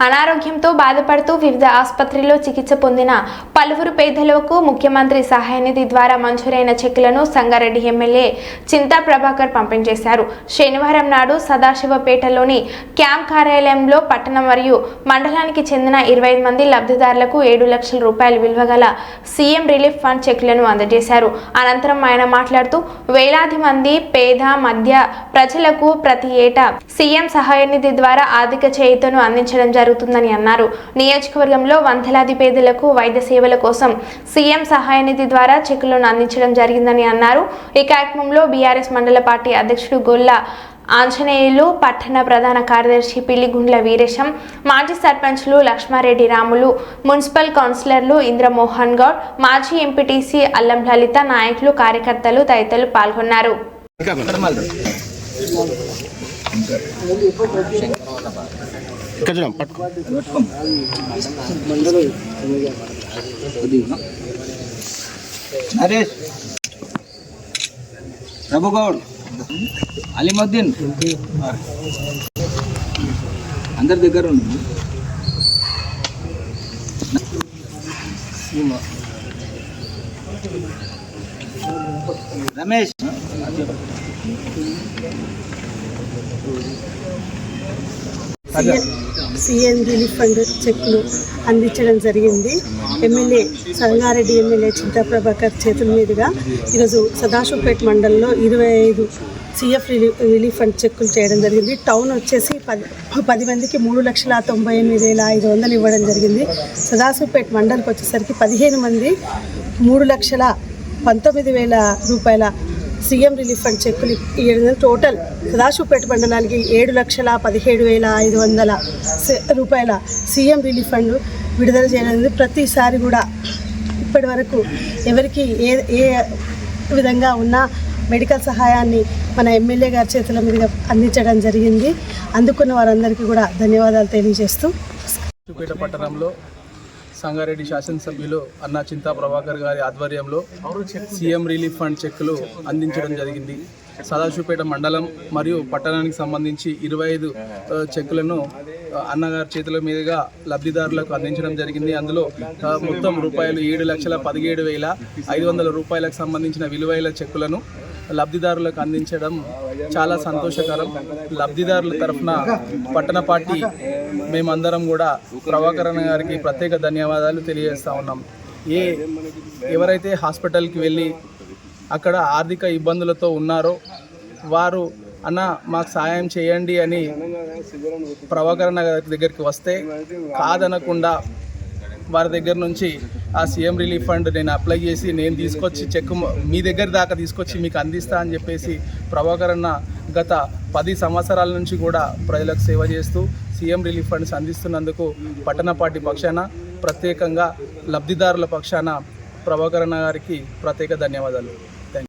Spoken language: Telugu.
అనారోగ్యంతో బాధపడుతూ వివిధ ఆసుపత్రిలో చికిత్స పొందిన పలువురు పేదలకు ముఖ్యమంత్రి సహాయ నిధి ద్వారా మంజూరైన చెక్కులను సంగారెడ్డి ఎమ్మెల్యే చింతా ప్రభాకర్ పంపిణీ చేశారు శనివారం నాడు సదాశివపేటలోని క్యాంప్ కార్యాలయంలో పట్టణం మరియు మండలానికి చెందిన ఇరవై మంది లబ్ధిదారులకు ఏడు లక్షల రూపాయల విలువ గల సీఎం రిలీఫ్ ఫండ్ చెక్లను అందజేశారు. అనంతరం ఆయన మాట్లాడుతూ వేలాది మంది పేద మధ్య ప్రజలకు ప్రతి ఏటా సీఎం సహాయ నిధి ద్వారా ఆర్థిక చేయుతను అందించడం జరుగుతుందని అన్నారు. నియోజకవర్గంలో వందలాది పేదలకు వైద్య సేవల కోసం సీఎం సహాయ నిధి ద్వారా చెక్కులను అందించడం జరిగిందని అన్నారు. ఈ కార్యక్రమంలో బీఆర్ఎస్ మండల పార్టీ అధ్యక్షుడు గొల్ల ఆంజనేయులు పట్టణ ప్రధాన కార్యదర్శి పిల్లిగుండ్ల వీరేశం మాజీ సర్పంచ్లు లక్ష్మారెడ్డి రాములు మున్సిపల్ కౌన్సిలర్లు ఇంద్రమోహన్ గౌడ్ మాజీ ఎంపీటీసీ అల్లం లలిత నాయకులు కార్యకర్తలు తదితరులు పాల్గొన్నారు. ఇక్కడ చూడం పట్టుకో. నరేష్. ప్రభుగౌడ్. అలీముద్దీన్. అందరి దగ్గర ఉంది. రమేష్. సీఎం రిలీఫ్ ఫండ్ చెక్లు అందించడం జరిగింది. ఎమ్మెల్యే సంగారెడ్డి ఎమ్మెల్యే చింతా ప్రభాకర్ చేతుల మీదుగా ఈరోజు సదాశివపేట మండలంలో ఇరవై ఐదు సీఎఫ్ రిలీఫ్ రిలీఫ్ ఫండ్ చెక్కులు చేయడం జరిగింది. టౌన్ వచ్చేసి పది పది మందికి మూడు లక్షల తొంభై ఎనిమిది వేల ఐదు వందలు ఇవ్వడం జరిగింది. సదాశివపేట మండలికి వచ్చేసరికి పదిహేను మంది మూడు లక్షల పంతొమ్మిది వేల రూపాయల సీఎం రిలీఫ్ ఫండ్ చెక్కులు ఇవ్వడం టోటల్ సదాశివపేట మండలానికి ఏడు లక్షల పదిహేడు వేల ఐదు వందల రూపాయల సీఎం రిలీఫ్ ఫండ్ విడుదల చేయడం ప్రతిసారి కూడా ఇప్పటి వరకు ఎవరికి ఏ ఏ విధంగా ఉన్నా మెడికల్ సహాయాన్ని మన ఎమ్మెల్యే గారి చేతుల మీదుగా అందించడం జరిగింది. అందుకున్న వారందరికీ కూడా ధన్యవాదాలు తెలియజేస్తూ పట్టణంలో సంగారెడ్డి శాసనసభ్యులు అన్నా చింతా ప్రభాకర్ గారి ఆధ్వర్యంలో సీఎం రిలీఫ్ ఫండ్ చెక్కులు అందించడం జరిగింది. సదాశివపేట మండలం మరియు పట్టణానికి సంబంధించి ఇరవై ఐదు చెక్కులను అన్నగారి చేతుల మీదుగా లబ్ధిదారులకు అందించడం జరిగింది. అందులో మొత్తం రూపాయలు ఏడు లక్షల పదిహేడు వేల ఐదు వందల రూపాయలకు సంబంధించిన విలువైన చెక్కులను లబ్ధిదారులకు అందించడం చాలా సంతోషకరం. లబ్ధిదారుల తరఫున పట్టణ పార్టీ మేమందరం కూడా ప్రభాకరణ గారికి ప్రత్యేక ధన్యవాదాలు తెలియజేస్తా ఉన్నాం. ఏ ఎవరైతే హాస్పిటల్కి వెళ్ళి అక్కడ ఆర్థిక ఇబ్బందులతో ఉన్నారో వారు అన్న మాకు సాయం చేయండి అని ప్రభాకరణ గారి దగ్గరికి వస్తే కాదనకుండా వారి దగ్గర నుంచి ఆ సీఎం రిలీఫ్ ఫండ్ నేను అప్లై చేసి నేను తీసుకొచ్చి చెక్ మీ దగ్గర దాకా తీసుకొచ్చి మీకు అందిస్తా అని చెప్పేసి ప్రభాకర్ అన్న గత పది సంవత్సరాల నుంచి కూడా ప్రజలకు సేవ చేస్తూ సీఎం రిలీఫ్ ఫండ్స్ అందిస్తున్నందుకు పట్టణ పార్టీ పక్షాన ప్రత్యేకంగా లబ్ధిదారుల పక్షాన ప్రభాకర్ అన్న గారికి ప్రత్యేక ధన్యవాదాలు.